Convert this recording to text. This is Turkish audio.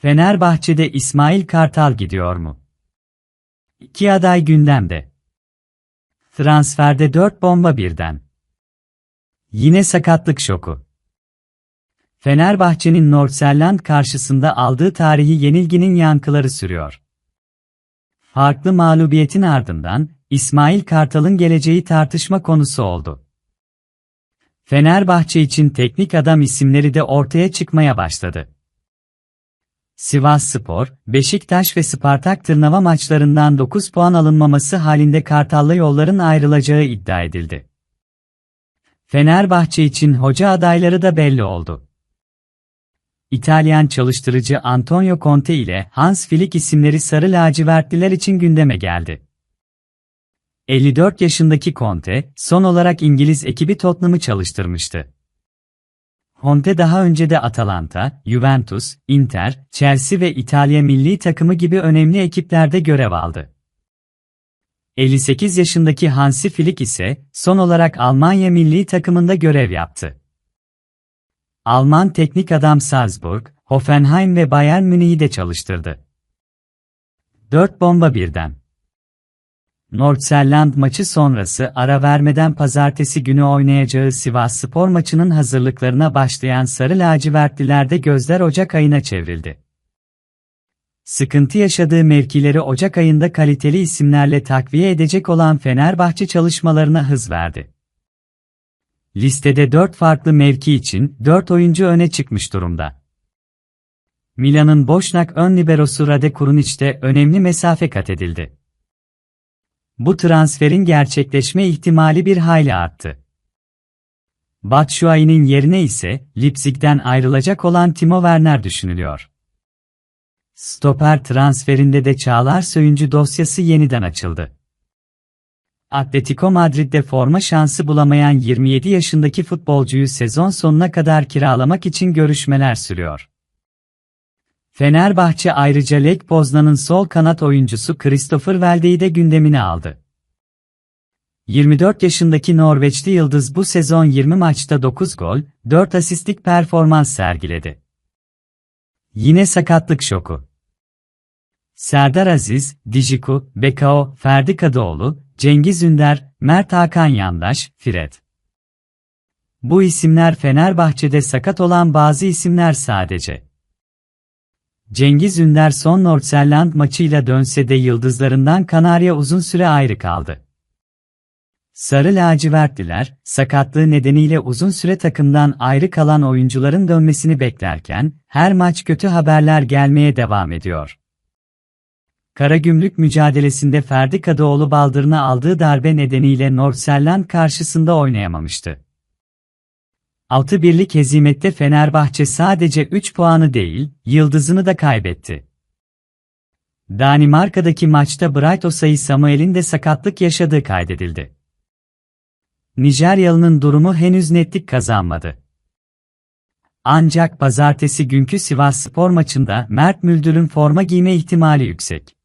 Fenerbahçe'de İsmail Kartal gidiyor mu? İki aday gündemde. Transferde 4 bomba birden. Yine sakatlık şoku. Fenerbahçe'nin Nordsjælland karşısında aldığı tarihi yenilginin yankıları sürüyor. Farklı mağlubiyetin ardından İsmail Kartal'ın geleceği tartışma konusu oldu. Fenerbahçe için teknik adam isimleri de ortaya çıkmaya başladı. Sivas Spor, Beşiktaş ve Spartak Tırnava maçlarından 9 puan alınmaması halinde Kartal'la yolların ayrılacağı iddia edildi. Fenerbahçe için hoca adayları da belli oldu. İtalyan çalıştırıcı Antonio Conte ile Hans Flick isimleri sarı lacivertliler için gündeme geldi. 54 yaşındaki Conte, son olarak İngiliz ekibi Tottenham'ı çalıştırmıştı. Conte daha önce de Atalanta, Juventus, Inter, Chelsea ve İtalya milli takımı gibi önemli ekiplerde görev aldı. 58 yaşındaki Hansi Flick ise son olarak Almanya milli takımında görev yaptı. Alman teknik adam Salzburg, Hoffenheim ve Bayern Münih'i de çalıştırdı. 4 bomba birden. Nordsjælland maçı sonrası ara vermeden pazartesi günü oynayacağı Sivas Spor maçının hazırlıklarına başlayan Sarı Lacivertlilerde gözler Ocak ayına çevrildi. Sıkıntı yaşadığı mevkileri Ocak ayında kaliteli isimlerle takviye edecek olan Fenerbahçe çalışmalarına hız verdi. Listede 4 farklı mevki için 4 oyuncu öne çıkmış durumda. Milan'ın Boşnak ön liberosu Rade Kuruniç'te önemli mesafe kat edildi. Bu transferin gerçekleşme ihtimali bir hayli arttı. Batshuayi'nin yerine ise Leipzig'ten ayrılacak olan Timo Werner düşünülüyor. Stoper transferinde de Çağlar Söyüncü dosyası yeniden açıldı. Atletico Madrid'de forma şansı bulamayan 27 yaşındaki futbolcuyu sezon sonuna kadar kiralamak için görüşmeler sürüyor. Fenerbahçe ayrıca Lech Poznan'ın sol kanat oyuncusu Christopher Welde'yi de gündemine aldı. 24 yaşındaki Norveçli Yıldız bu sezon 20 maçta 9 gol, 4 asistlik performans sergiledi. Yine sakatlık şoku. Serdar Aziz, Dijiku, Bekao, Ferdi Kadıoğlu, Cengiz Ünder, Mert Hakan Yandaş, Fred. Bu isimler Fenerbahçe'de sakat olan bazı isimler sadece. Cengiz Ünder son Nordsjælland maçıyla dönse de yıldızlarından Kanarya uzun süre ayrı kaldı. Sarı lacivertliler, sakatlığı nedeniyle uzun süre takımdan ayrı kalan oyuncuların dönmesini beklerken, her maç kötü haberler gelmeye devam ediyor. Karagümrük mücadelesinde Ferdi Kadıoğlu baldırına aldığı darbe nedeniyle Nordsjælland karşısında oynayamamıştı. 6 birlik hezimette Fenerbahçe sadece 3 puanı değil, yıldızını da kaybetti. Danimarka'daki maçta Bright Osay Samuel'in de sakatlık yaşadığı kaydedildi. Nijeryalı'nın durumu henüz netlik kazanmadı. Ancak pazartesi günkü Sivas Spor maçında Mert Müldür'ün forma giyme ihtimali yüksek.